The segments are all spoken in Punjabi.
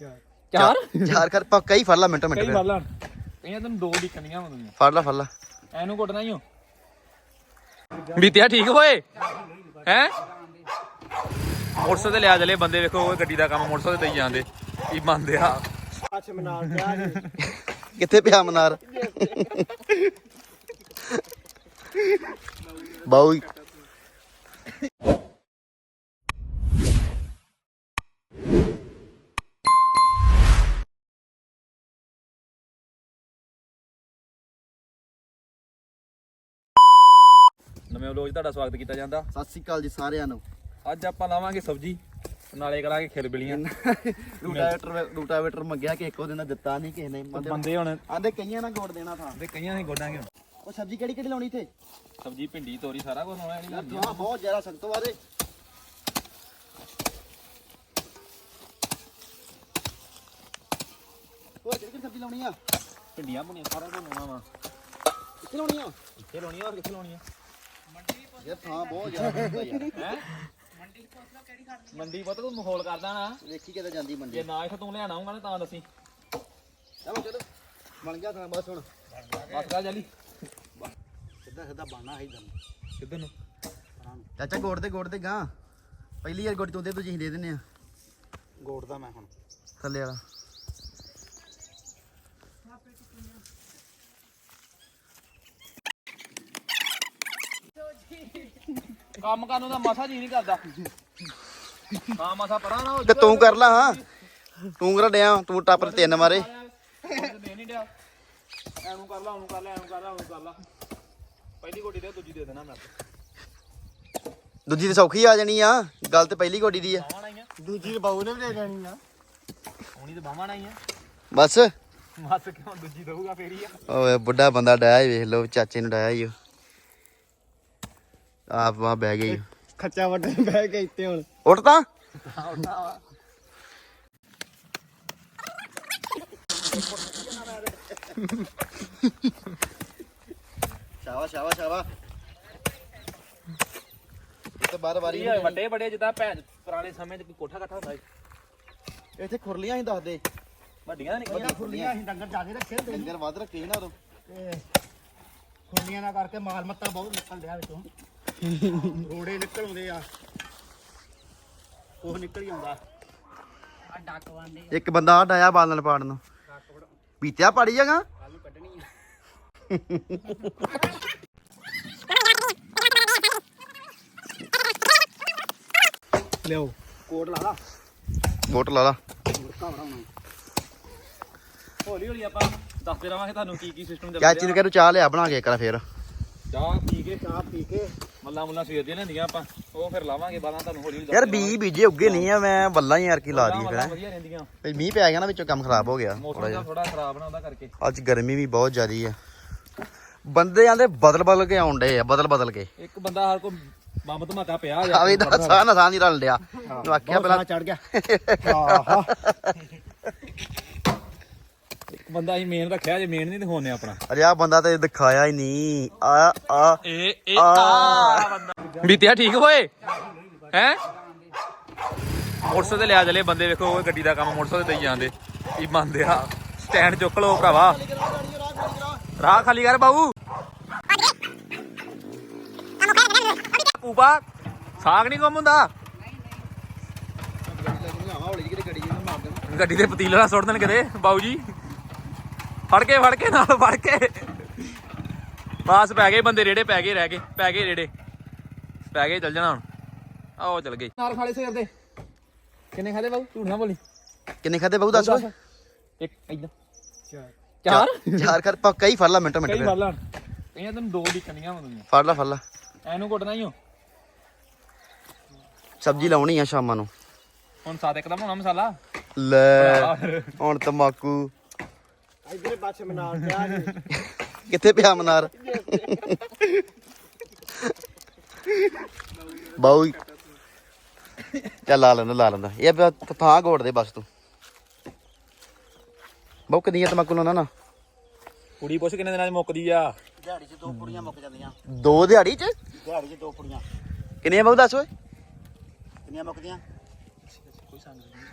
ਚਾਰ? ਚਾਰ? ਕਰ ਪੱਕਾ ਹੀ ਫੜ ਲਾ ਮਿੰਟੋ ਕਈ ਮਿੰਟ ਵਾਲਾਂ ਕਈਆਂ ਤੈਨੂੰ ਦੋ ਦਿਖਣੀਆਂ ਹੁੰਦੀਆਂ ਫੜ ਲਾ ਫੜ ਲਾ। ਐਨੂੰ ਕੁੱਟਣਾ ਹੀ ਹੋ ਬੀਤਿਆ ਠੀਕ ਹੋਏ ਹੈ? ਮੋਟਰਸਾਈਕਲ ਤੇ ਲਿਆ ਚਲੇ ਬੰਦੇ ਵੇਖੋ ਉਹ ਗੱਡੀ ਦਾ ਕੰਮ ਮੋਟਰਸਾਈਕਲ ਤੇ ਦੇਈ ਜਾਂਦੇ। ਕੀ ਬੰਦੇ ਆ। ਕਿੱਥੇ ਪਿਆ ਮਨਾਰ? ਬਾਉ ਨਵੇਂ ਵਲੋਗ 'ਚ ਤੁਹਾਡਾ ਸਵਾਗਤ ਕੀਤਾ ਜਾਂਦਾ। ਸਤਿ ਸ੍ਰੀ ਅਕਾਲ ਜੀ ਸਾਰਿਆਂ ਨੂੰ। ਅੱਜ ਆਪਾਂ ਲਾਵਾਂਗੇ ਸਬਜੀ ਨਾਲੇ ਕਰਾਂਗੇ ਖਿਲਬਿਲੀਆਂ ਰੂਟਾਵੇਟਰ ਰੂਟਾਵੇਟਰ ਮੰਗਿਆ ਕਿ ਇੱਕੋ ਦਿਨ ਦਿੱਤਾ ਨਹੀਂ ਕਿਸੇ ਨੇ ਬੰਦੇ ਹੁਣ ਆਂਦੇ ਕਈਆਂ ਨਾਲ ਗੋੜ ਦੇਣਾ ਥਾਂ। ਤੇ ਕਈਆਂ ਨੇ ਗੋਡਾਂਗੇ ਹੁਣ ਉਹ ਸਬਜ਼ੀ ਕਿਹੜੀ ਕਿਹੜੀ ਲਾਉਣੀ ਇੱਥੇ? ਸਬਜੀ ਭਿੰਡੀ ਤੋਰੀ ਸਾਰਾ ਕੁਝ ਲਾਉਣਾ ਜਿਹੜੀ ਲਾਉਂਦੀ ਹਾਂ ਬਹੁਤ ਜ਼ਿਆਦਾ ਸਖਤ ਵਾਦੇ ਹੋਰ ਕਿਹੜੀ ਕਿਹੜੀ ਸਬਜ਼ੀ ਲਾਉਣੀ ਆ? ਭਿੰਡੀਆਂ ਭੁੰਡੀਆਂ ਸਾਰਾ ਕੁਝ ਲਾਉਣਾ ਵਾ। ਕਿੱਥੇ ਲਾਉਣੀ ਆ? ਕਿੱਥੇ ਲਾਉਣੀ ਆ ਕਿੱਥੇ ਲਾਉਣੀ ਆ ਯਾਰ ਥਾਂ ਬਹੁਤ ਜ਼ਿਆਦਾ ਹੁੰਦਾ ਯਾਰ ਹੈ? ਮੰਡੀ ਪੁੱਤ ਤੂੰ ਮਖੌਲ ਕਰਦਾ ਨਾ। ਵੇਖੀ ਕਿਤੇ ਜਾਂਦੀ ਮੰਡੀ। ਜੇ ਨਾ ਇੱਥੇ ਤੂੰ ਲੈਣ ਆਉਂਗਾ ਨਾ ਤਾਂ ਦੱਸੀ। ਚਲੋ ਚਲੋ ਬਣ ਗਿਆ ਥਾਂ ਬਸ ਹੁਣ। ਬਸ ਕਰ ਜਲੀ। ਸਿੱਧਾ ਸਿੱਧਾ ਬਾਣਾ ਹੈ ਇਦਾਂ ਕਿੱਧਰ ਨੂੰ? ਚਾਚਾ ਗੋੜ ਦੇ ਗੋੜ ਦੇ ਗਾਂ। ਪਹਿਲੀ ਵਾਰ ਗੋੜੀ ਤੋਂ ਦੇ ਤੁਸੀਂ ਦੇ ਦਿੰਨੇ ਆ। ਗੋੜਦਾ ਮੈਂ ਹੁਣ। ਥੱਲੇ ਵਾਲਾ। ਕੰਮ ਕਰਨ ਦਾ ਮਾਸਾ ਜੀ ਨਹੀਂ ਕਰਦਾ। ਹਾਂ ਮਾਸਾ ਪਰਾਂ ਨਾ ਹੋ ਤੇ ਤੂੰ ਕਰ ਲਾ ਹਾਂ। ਤੂੰ ਕਰ ਡਿਆ ਤੂੰ ਟੱਪਰ ਤਿੰਨ ਮਾਰੇ। ਦੇ ਨਹੀਂ ਡਿਆ। ਐਨੂੰ ਕਰ ਲਾ ਉਹਨੂੰ ਕਰ ਲਾ ਐਨੂੰ ਕਰ ਲਾ ਉਹਨੂੰ ਕਰ ਲਾ। ਪਹਿਲੀ ਗੋਡੀ ਦੇ ਦੂਜੀ ਦੇ ਦੇਣਾ ਮੈਂ ਦੂਜੀ ਤੇ ਸੌਖੀ ਆ ਜਾਣੀ ਆ ਗੱਲ ਤੇ ਪਹਿਲੀ ਗੋਡੀ ਦੀ ਆ। ਬਾਵਾਂ ਦੂਜੀ ਬਾਊ ਨੇ ਵੀ ਦੇ ਦੇਣੀ ਆ। ਹੁਣੀ ਤੇ ਬਾਵਾਂ ਆਈਆਂ। ਬਸ। ਮੱਸ ਕਿਉਂ ਦੂਜੀ ਦਊਗਾ ਫੇਰ ਹੀ ਆ। ਓਏ ਬੁੱਢਾ ਬੰਦਾ ਡਾਇਆ ਵੇਖ ਲਓ ਚਾਚੇ ਨੂੰ ਡਾਇਆ ਈ ਓ। ਆਪ ਆ ਬਹਿ ਗਈ। ਖੱਚਾ ਵੱਡੇ ਬਹਿ ਕੇ ਇੱਥੇ ਹੁਣ। ਉੱਠ ਤਾਂ ਸ਼ਾਵਾ ਸ਼ਾਵਾ ਸ਼ਾਵਾ ਤੇ ਬਾਰ ਵਾਰੀ ਇਹ ਵੱਡੇ ਵੱਡੇ ਜਿੱਦਾਂ ਭੈਣ ਪੁਰਾਣੇ ਸਮੇਂ 'ਚ ਕੋਈ ਕੋਠਾ ਕੱਠਾ ਹੁੰਦਾ ਸੀ। ਇੱਥੇ ਖੁਰਲੀਆਂ ਹੀ ਦੱਸ ਦੇ ਵੱਡੀਆਂ ਨਹੀਂ ਪਹਿਲਾਂ ਖੁਰਲੀਆਂ। ਅਸੀਂ ਡੰਗਰ ਜ਼ਿਆਦੇ ਰੱਖੇ ਹੁੰਦੇ ਸੀ। ਡੰਗਰ ਵੱਧ ਰੱਖੇ ਸੀ ਨਾ ਉਦੋਂ। ਤੇ ਖੁਰਲੀਆਂ ਨਾਲ ਕਰਕੇ ਮਾਲ ਮੱਤਾ ਬਹੁਤ ਨਿਕਲ ਰਿਹਾ ਵਿੱਚੋਂ। ਰੋੜੇ ਨਿਕਲ ਆਉਂਦੇ ਆ। ਉਹ ਨਿਕਲ ਹੀ ਆਉਂਦਾ। ਆ ਡੱਕ ਵਾਂਦੇ ਇੱਕ ਬੰਦਾ ਆ ਡਾਇਆ ਬਾਲਣ ਪਾੜਨ ਨੂੰ। ਪੀਤਿਆ ਪਾੜੀ ਜਾਗਾ ਆਲੂ ਕੱਢਣੀ ਆ। ਲਿਓ ਕੋਟ ਲਾ ਲਾ। ਵੋਟ ਲਾ ਲਾ। ਹੌਲੀ ਹੌਲੀ ਆਪਾਂ ਦੱਸਦੇ ਰਵਾਂਗੇ ਤੁਹਾਨੂੰ ਕੀ ਕੀ ਸਿਸਟਮ ਚਾਚੀ ਨੂੰ ਕਹਿ ਤੂੰ ਚਾਹ ਲਿਆ ਬਣਾ ਕੇ ਕਰਾ ਫੇਰ। ਚਾਹ ਪੀ ਕੇ ਚਾਹ ਪੀ ਕੇ। ਮੱਲਾ ਮੁੱਲਾ ਸਵੇਰ ਦੀਆਂ ਲੈਂਦੀਆਂ ਆਪਾਂ ਉਹ ਫਿਰ ਲਾਵਾਂਗੇ ਬਾਲਾਂ ਤੁਹਾਨੂੰ ਹੌਲੀ ਹੌਲੀ ਯਾਰ ਬੀ ਬੀਜੇ ਉੱਗੇ ਨਹੀਂ ਆ ਮੈਂ ਬੱਲਾ ਹੀ ਯਾਰ ਕੀ ਲਾ ਦੀ ਮੱਲਾਂ ਫਿਰ ਵਧੀਆ ਰਹਿੰਦੀਆਂ। ਤੇ ਮੀਂਹ ਪੈ ਗਿਆ ਨਾ ਵਿੱਚੋਂ ਕੰਮ ਖਰਾਬ ਹੋ ਗਿਆ ਮੌਸਮ ਥੋੜਾ ਦਾ ਜਿਹਾ। ਥੋੜਾ ਖਰਾਬ ਨਾ ਉਹਦਾ ਕਰਕੇ। ਅੱਜ ਗਰਮੀ ਵੀ ਬਹੁਤ ਜ਼ਿਆਦੀ ਆ। ਬੰਦੇ ਆਂਦੇ ਬਦਲ ਬਦਲ ਕੇ ਆਉਣ ਡੇ ਆ ਬਦਲ ਬਦਲ ਕੇ। ਇੱਕ ਬੰਦਾ ਹਰ ਕੋ ਬੰਬ ਧਮਾਕਾ ਪਿਆ ਆ ਵੀ ਨਾ ਸਾਹ ਨਾ ਸਾਹ ਨਹੀਂ ਰਲ ਡਿਆ। ਆਖਿਆ ਪਹਿਲਾਂ ਚੜ ਗਿਆ। ਆਹਾ। ਬੰਦਾ ਅਸੀਂ ਮੇਨ ਰੱਖਿਆ ਜੇ ਮੇਨ ਨਹੀਂ ਦਿਖਾਉਣੇ ਆਪਣਾ। ਅਰੇ ਆ ਬੰਦਾ ਤੇ ਦਿਖਾਇਆ ਹੀ ਨਹੀਂ। ਆ ਆ ਇਹ ਇਹ ਆ। ਬੰਦਾ ਬੀਤਿਆ ਠੀਕ ਹੋਏ? ਹੈ? ਮੋਟਰਸਾਈਕਲ ਤੇ ਲਿਆ ਚਲੇ ਬੰਦੇ ਵੇਖੋ ਉਹ ਗੱਡੀ ਦਾ ਕੰਮ ਮੋਟਰਸਾਈਕਲ ਤੇ ਦੇਈ ਜਾਂਦੇ। ਕੀ ਬੰਦੇ ਆ? ਸਟੈਂਡ ਚੁੱਕ ਲੋ ਭਰਾਵਾ। ਰਾਹ ਖਾਲੀ ਕਰ ਬਾਬੂ ਪੂਪਾ ਸਾਗ ਨਹੀਂ ਗੁੰਮ ਹੁੰਦਾ? ਗੱਡੀ ਦੇ ਪਤੀਲੇ ਨਾਲ ਸੁੱਟ ਦੇਣ ਕਿਤੇ ਬਾਊ ਜੀ। ਫੜ ਕੇ ਫੜ ਕੇ ਨਾਲ ਫੜ ਕੇ। ਬਾਸ ਪੈ ਗਏ ਬੰਦੇ ਰੇੜੇ ਪੈ ਗਏ ਰਹਿ ਗਏ ਪੈ ਗਏ ਰੇੜੇ। ਪੈ ਗਏ ਚੱਲ ਜਾਣਾ ਹੁਣ। ਆਓ ਚੱਲ ਗਏ। ਨਾਲ ਖਾਲੇ ਸਵੇਰ ਦੇ। ਕਿੰਨੇ ਖਾਦੇ ਬਾਊ? ਝੂਠ ਨਾ ਬੋਲੀ। ਕਿੰਨੇ ਖਾਦੇ ਬਹੁ ਦੱਸ ਓਏ ਇੱਕ ਇਦਾਂ ਚਾਰ। ਚਾਰ? ਕਰ ਪੱਕਾ ਹੀ ਫੜ ਲਾ ਮਿੰਟੋ ਕਈ ਮਿੰਟ ਵਾਲਾਂ ਕਈਆਂ ਤੈਨੂੰ ਦੋ ਦਿਖਣੀਆਂ ਹੁੰਦੀਆਂ ਫੜ ਲਾ ਫੜ ਲਾ। ਐਨੂੰ ਕੁੱਟਣਾ ਹੀ ਹੋ ਸਬਜ਼ੀ ਲਾਉਣੀ ਆ ਸ਼ਾਮਾਂ ਨੂੰ। ਹੁਣ ਸਾਦ ਇੱਕਦਮ ਹੋਣਾ ਮਸਾਲਾ। ਲੈ। ਹੁਣ ਤਮਾਕੂ। ਇਧਰੇ ਪਾਸੇ ਕਿੱਥੇ ਪਿਆ ਮਨਾਰ? ਬਾਉ ਚੱਲ ਲਾ ਲੈਂਦਾ ਲਾ ਲੈਂਦਾ। ਇਹ ਥਾਂ ਗੋੜ ਦੇ ਬਸ ਤੂੰ। ਬਾਉ ਕਿੰਨੀਆਂ ਤਮਾਕੂ ਲਾਉਣਾ ਨਾ? ਕੁੜੀ ਪੁੱਛ ਕਿੰਨੇ ਦਿਨਾਂ 'ਚ ਮੁੱਕਦੀ ਆ? ਦਿਹਾੜੀ 'ਚ ਦੋ ਪੁੜੀਆਂ ਮੁੱਕ ਜਾਂਦੀਆਂ। ਦੋ ਦਿਹਾੜੀ ਚ? ਦਿਹਾੜੀ 'ਚ ਦੋ ਪੁੜੀਆਂ ਕਿੰਨੀਆਂ ਬਾਉ ਦੱਸ ਓਏ। ਕਿੰਨੀਆਂ ਮੁੱਕਦੀਆਂ?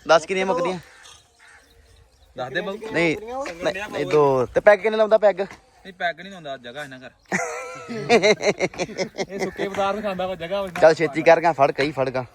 ਦੱਸ ਕਿੰਨੀਆਂ ਮੁੱਕਦੀਆਂ? ਦੱਸ ਦੇ ਬਾਊ। ਨਹੀਂ ਨਹੀਂ ਨਹੀਂ, ਦੋ। ਤੇ ਪੈਗ ਕਿੰਨੇ ਲਾਉਂਦਾ ਪੈਗ? ਨਹੀਂ ਪੈਗ ਨਹੀਂ ਹੁੰਦਾ ਜਗ੍ਹਾ ਇਹਨਾਂ ਘਰ। ਇਹ ਸੁੱਕੇ ਪਦਾਰਥ ਖਾਂਦਾ ਵਾ ਜਗ੍ਹਾ ਚੱਲ ਛੇਤੀ ਕਰ ਗਾ ਫੜ ਕਈ ਫੜਗਾ